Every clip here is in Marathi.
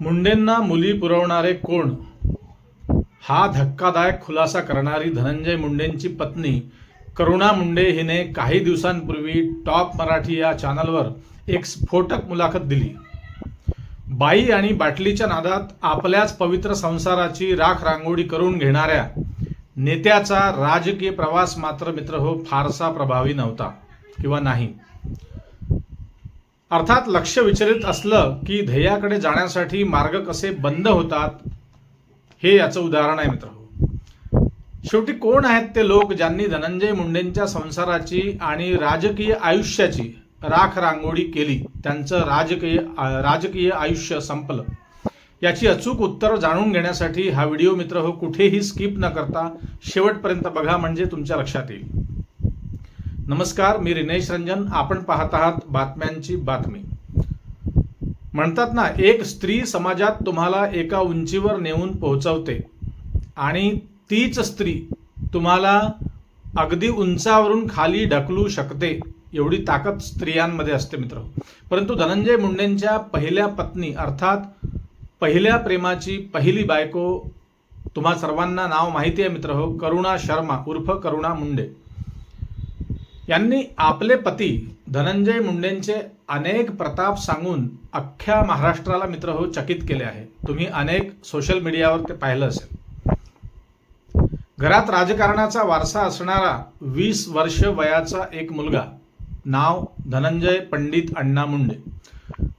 मुंडेंना मुली पुरवणारे कोण? हा धक्कादायक खुलासा करणारी धनंजय मुंडेंची पत्नी करुणा मुंडे हिने काही दिवसांपूर्वी टॉप मराठी या चॅनलवर एक स्फोटक मुलाखत दिली. बाई आणि बाटलीच्या नादात आपल्याच पवित्र संसाराची राख रांगोळी करून घेणाऱ्या नेत्याचा राजकीय प्रवास मात्र मित्र हो फारसा प्रभावी नव्हता किंवा नाही. अर्थात लक्ष विचलित असलं की ध्येयाकडे जाण्यासाठी मार्ग कसे बंद होतात हे याचं उदाहरण आहे मित्र शेवटी कोण आहेत ते लोक ज्यांनी धनंजय मुंडेंच्या संसाराची आणि राजकीय आयुष्याची राख रांगोळी केली? त्यांचं राजकीय राजकीय आयुष्य संपलं. याची अचूक उत्तर जाणून घेण्यासाठी हा व्हिडिओ मित्र हो कुठेही स्किप न करता शेवटपर्यंत बघा म्हणजे तुमच्या लक्षात येईल. नमस्कार मी रिनेश रंजन. आपण पाहत आहात बातम्यांची बातमी. म्हणतात ना एक स्त्री समाजात तुम्हाला एका उंचीवर नेऊन पोहोचवते. आणि तीच स्त्री तुम्हाला अगदी उंचावरून खाली ढकलू शकते. एवढी ताकद स्त्रियांमध्ये असते मित्र. परंतु धनंजय मुंडेंच्या पहिल्या पत्नी अर्थात पहिल्या प्रेमाची पहिली बायको तुम्हा सर्वांना नाव माहिती आहे मित्र. हो करुणा शर्मा उर्फ करुणा मुंडे. यांनी आपले पती धनंजय मुंडेंचे अनेक प्रताप सांगून अख्ख्या महाराष्ट्राला मित्र हो चकित केले आहे. तुम्ही अनेक सोशल मीडियावर ते पाहिलं असेल. घरात राजकारणाचा वारसा असणारा वीस वर्ष वयाचा एक मुलगा नाव धनंजय पंडित अण्णा मुंडे.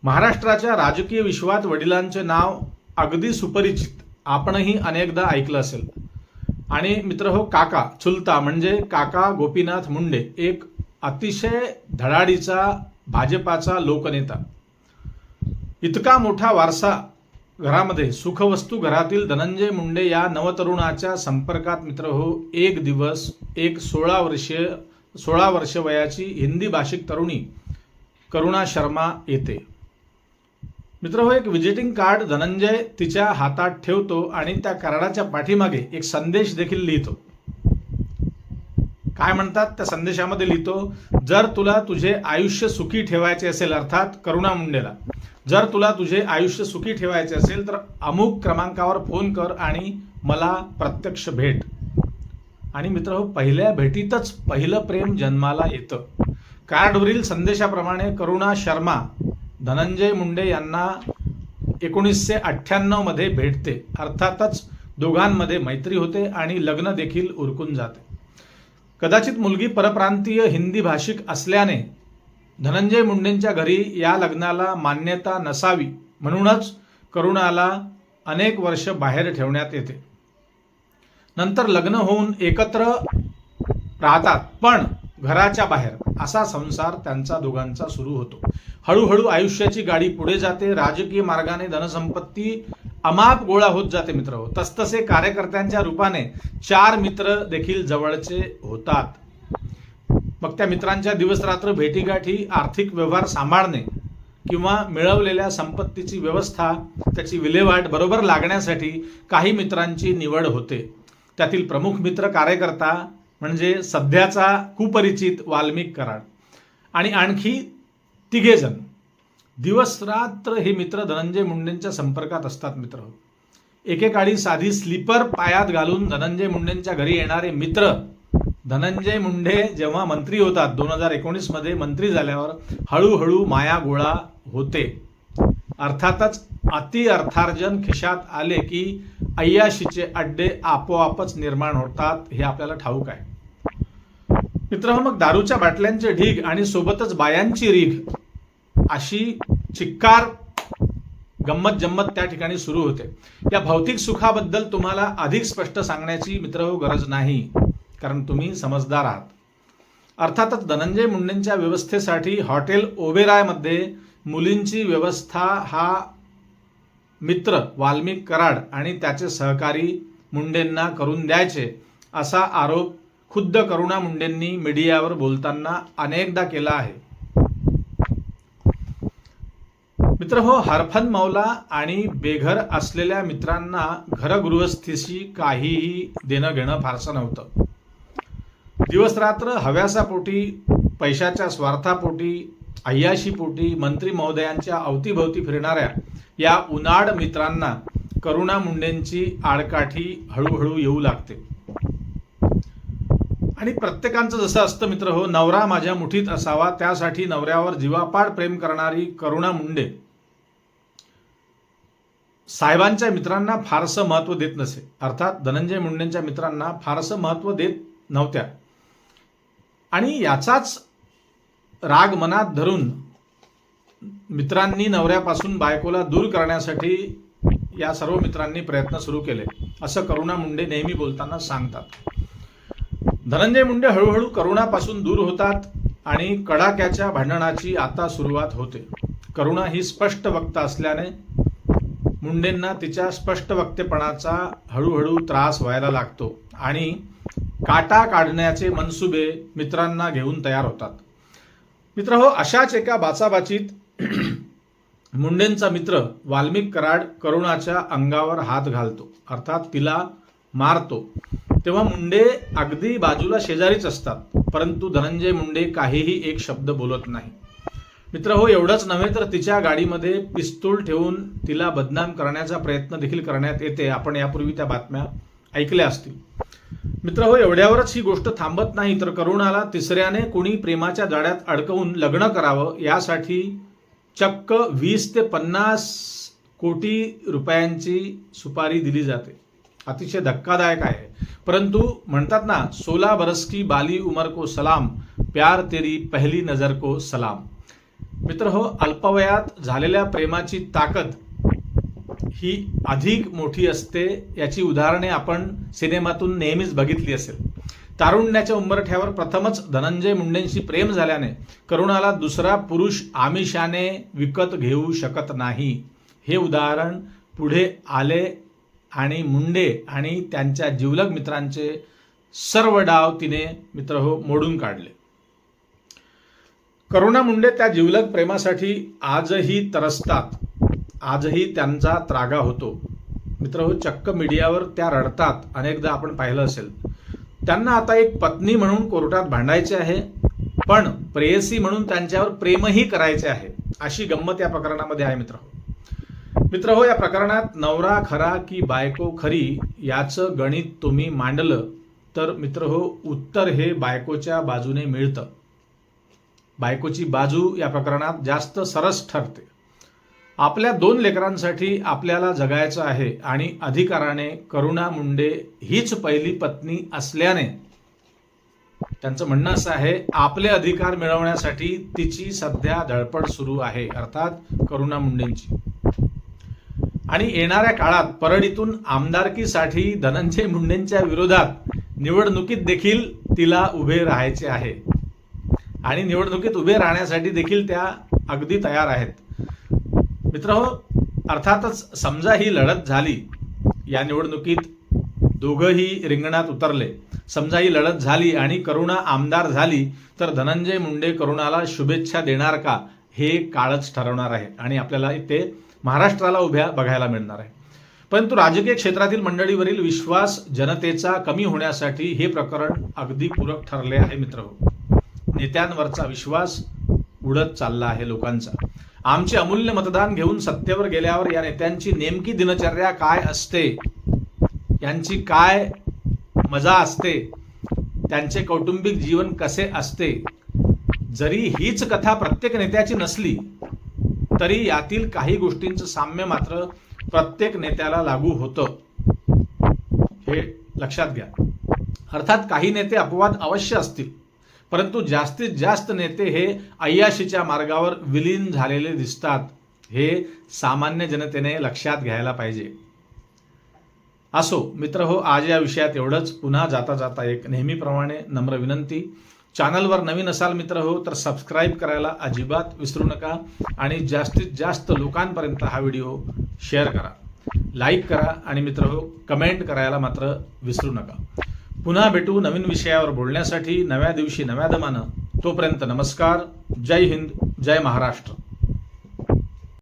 महाराष्ट्राच्या राजकीय विश्वात वडिलांचे नाव अगदी सुपरिचित. आपणही अनेकदा ऐकलं असेल. आणि मित्र हो काका चुलता म्हणजे काका गोपीनाथ मुंडे एक अतिशय धडाडीचा भाजपाचा लोकनेता. इतका मोठा वारसा घरामध्ये सुखवस्तू घरातील धनंजय मुंडे या नवतरुणाच्या संपर्कात मित्र हो एक दिवस एक सोळा वर्षीय सोळा वर्ष वयाची हिंदी भाषिक तरुणी करुणा शर्मा येते. मित्र हो एक विजिटिंग कार्ड धनंजय तिच्या हातात ठेवतो आणि त्या कार्डाच्या पाठीमागे एक संदेश देखील लिहितो. काय म्हणतात? त्या संदेशामध्ये लिहितो जर तुला तुझे आयुष्य सुखी ठेवायचे असेल अर्थात करुणा मुंडेला जर तुला तुझे आयुष्य सुखी ठेवायचे असेल तर अमुक क्रमांकावर फोन कर आणि मला प्रत्यक्ष भेट. आणि मित्र हो पहिल्या भेटीतच पहिलं प्रेम जन्माला येतं. कार्डवरील संदेशाप्रमाणे करुणा शर्मा धनंजय मुंडे यांना एकोणीसशे अठ्ठ्याण्णवमध्ये भेटते. अर्थातच दोघांमध्ये मैत्री होते आणि लग्न देखील उरकून जाते. कदाचित मुलगी परप्रांतीय हिंदी भाषिक असल्याने धनंजय मुंडेंच्या घरी या लग्नाला मान्यता नसावी म्हणूनच करुणाला अनेक वर्ष बाहेर ठेवण्यात येते. नंतर लग्न होऊन एकत्र राहतात. पण घराच्या बाहेर. असा संसार त्यांचा दोघांचा सुरू होतो. हळूहळू आयुष्याची गाडी पुढे जाते. राजकीय मार्गाने धनसंपत्ती अमाप गोळा होत जाते मित्र. हो तसतसे कार्यकर्त्यांच्या रूपाने चार मित्र देखील जवळचे होतात. मग त्या मित्रांच्या दिवसरात्र भेटीगाठी आर्थिक व्यवहार सांभाळणे किंवा मिळवलेल्या संपत्तीची व्यवस्था त्याची विल्हेवाट बरोबर लागण्यासाठी काही मित्रांची निवड होते. त्यातील प्रमुख मित्र कार्यकर्ता म्हणजे सध्याचा कुपरिचित वाल्मिक कराड. आणि आणखी तिघेजण दिवस रात्र हे मित्र धनंजय मुंडेंच्या संपर्कात असतात मित्र. एकेकाळी साधी स्लीपर पायात घालून धनंजय मुंडेंच्या घरी येणारे मित्र. धनंजय मुंडे जेव्हा मंत्री होतात दोन हजार एकोणीसमध्ये मंत्री झाल्यावर हळूहळू माया गोळा होते. अर्थातच अति अर्थार्जन खिशात आले की अय्याशीचे अड्डे आपोआपच निर्माण होतात हे आपल्याला ठाऊक आहे. मित्र मग दारूच्या बाटल्यांचे ढीग आणि सोबतच बायांची रीघ अशी चिक्कार गंमत जम्मत त्या ठिकाणी सुरू होते. या भौतिक सुखाबद्दल तुम्हाला अधिक स्पष्ट सांगण्याची मित्र हो, गरज नाही कारण तुम्ही समजदार आहात. अर्थातच धनंजय मुंडेंच्या व्यवस्थेसाठी हॉटेल ओबेरायमध्ये मुलींची व्यवस्था हा मित्र वाल्मिक कराड आणि त्याचे सहकारी मुंडेंना करून द्यायचे असा आरोप खुद्द करुणा मुंडेंनी मीडियावर बोलताना अनेकदा केला आहे. मित्र हो हरफन मौला आणि बेघर असलेल्या मित्रांना घरगृहस्थीशी काहीही देणं घेणं फारसं नव्हतं. दिवसरात्र हव्यासापोटी पैशाच्या स्वार्थापोटी अय्याशी पोटी मंत्री महोदयांच्या अवतीभवती फिरणाऱ्या या उनाड मित्रांना करुणा मुंडेंची आडकाठी हळूहळू येऊ लागते. आणि प्रत्येकांचं जसं असतं मित्र हो नवरा माझ्या मुठीत असावा त्यासाठी नवऱ्यावर जीवापाड प्रेम करणारी करुणा मुंडे. साहेबांच्या मित्रांना फारसं महत्त्व देत नसे. अर्थात धनंजय मुंडेंच्या मित्रांना फारसं महत्त्व देत नव्हत्या. आणि याचाच राग मनात धरून मित्रांनी नवऱ्यापासून बायकोला दूर करण्यासाठी या सर्व मित्रांनी प्रयत्न सुरू केले. असं करुणा मुंडे नेहमी बोलताना सांगतात. धनंजय मुंडे हळूहळू करुणापासून दूर होतात आणि कडाक्याच्या भांडणाची आता सुरुवात होते. करुणा ही स्पष्ट वक्ता असल्याने मुंडेंना तिच्या स्पष्ट वक्तेपणाचा हळूहळू त्रास व्हायला लागतो आणि काटा काढण्याचे मनसुबे मित्रांना घेऊन तयार होतात. मित्र हो अशाच एका बाचाबाचीत मुंडेंचा मित्र वाल्मिक कराड करुणाच्या अंगावर हात घालतो. अर्थात तिला मारतो. तेव्हा मुंडे अगदी बाजूला शेजारीच असतात परंतु धनंजय मुंडे काहीही एक शब्द बोलत नाही. मित्र हो एवढंच नव्हे तर तिच्या गाडीमध्ये पिस्तूल ठेवून तिला बदनाम करण्याचा प्रयत्न देखील करण्यात येते आपण यापूर्वी त्या बातम्या ऐकल्या असतील. मित्र हो एवढ्यावरच ही गोष्ट थांबत नाही तर करुणाला तिसऱ्याने कोणी प्रेमाच्या जाड्यात अडकवून लग्न करावं यासाठी चक्क वीस ते पन्नास कोटी रुपयांची सुपारी दिली जाते. अतिशय धक्कादायक आहे. परंतु म्हणतात ना सोला बरस की बाली उमर को सलाम प्यार तेरी पहिली नजर को सलाम. मित्र हो अल्पवयात झालेल्या प्रेमाची ताकद ही अधिक मोठी असते याची उदाहरणे आपण सिनेमातून नेहमीच बघितली असेल. तारुण्याच्या उंबरठ्यावर प्रथमच धनंजय मुंडेंशी प्रेम झाल्याने करुणाला दुसरा पुरुष आमिषाने विकत घेऊ शकत नाही. हे उदाहरण पुढे आले आणि मुंडे आणि त्यांच्या जिवलग मित्रांचे सर्व डाव तिने मित्र हो मोडून काढले. करुणा मुंडे त्या जिवलग प्रेमासाठी आजही तरसतात आजही त्यांचा त्रागा होतो. मित्र हो चक्क मीडियावर त्या रडतात. अनेकदा आपण पाहिलं असेल. त्यांना आता एक पत्नी म्हणून कोर्टात भांडायचे आहे पण प्रेयसी म्हणून त्यांच्यावर प्रेमही करायचे आहे अशी गंमत या प्रकरणामध्ये आहे मित्र हो. मित्र हो या प्रकरणात नवरा खरा की बायको खरी याचं गणित तुम्ही मांडलं तर मित्र हो उत्तर हे बायकोच्या बाजूने मिळतं. बायकोची बाजू या प्रकरणात जास्त सरस ठरते. आपल्या दोन लेकरांसाठी आपल्याला जगायचं आहे आणि अधिकाराने करुणा मुंडे हीच पहिली पत्नी असल्याने त्यांचं म्हणणं असं आहे आपले अधिकार मिळवण्यासाठी तिची सध्या धडपड सुरू आहे अर्थात करुणा मुंडेंची. आणि येणाऱ्या काळात परळीतून आमदारकीसाठी धनंजय मुंडेंच्या विरोधात निवडणुकीत देखील तिला उभे राहायचे आहे. आणि निवडणुकीत उभे राहण्यासाठी देखील त्या अगदी तयार आहेत. मित्र हो अर्थातच समजा ही लढत झाली या निवडणुकीत दोघंही रिंगणात उतरले. समजा ही लढत झाली आणि करुणा आमदार झाली तर धनंजय मुंडे करुणाला शुभेच्छा देणार का हे काळच ठरवणार आहे. आणि आपल्याला ते महाराष्ट्राला उभ्या बघायला मिळणार आहे. परंतु राजकीय क्षेत्रातील मंडळीवरील विश्वास जनतेचा कमी होण्यासाठी हे प्रकरण अगदी पूरक ठरले आहे मित्र हो. नेत्यांवरचा विश्वास उडत चालला आहे लोकांचा. आमचे अमूल्य मतदान घेऊन सत्तेवर गेल्यावर या नेत्यांची नेमकी दिनचर्या काय असते? यांची काय मजा असते? त्यांचे कौटुंबिक जीवन कसे असते? जरी हीच कथा प्रत्येक नेत्याची नसली तरी यातील काही गोष्टींचं साम्य मात्र प्रत्येक नेत्याला लागू होतं. हे लक्षात घ्या. अर्थात काही नेते अपवाद अवश्य असतील परंतु जास्तीत जास्त नेते हे अय्याशीच्या मार्गावर विलीन झालेले दिसतात हे सामान्य जनतेने लक्षात घ्यायला पाहिजे. असो मित्र हो आज या विषयात एवढंच. पुन्हा जाता जाता एक नेहमीप्रमाणे नम्र विनंती. चॅनलवर नवीन असाल मित्र हो तर सबस्क्राईब करायला अजिबात विसरू नका आणि जास्तीत जास्त लोकांपर्यंत हा व्हिडिओ शेअर करा. लाईक करा आणि मित्र हो कमेंट करायला मात्र विसरू नका. पुन्हा भेटू नवीन विषयावर बोलण्यासाठी नव्या दिवशी नव्या दमानं. तोपर्यंत नमस्कार जय हिंद जय महाराष्ट्र.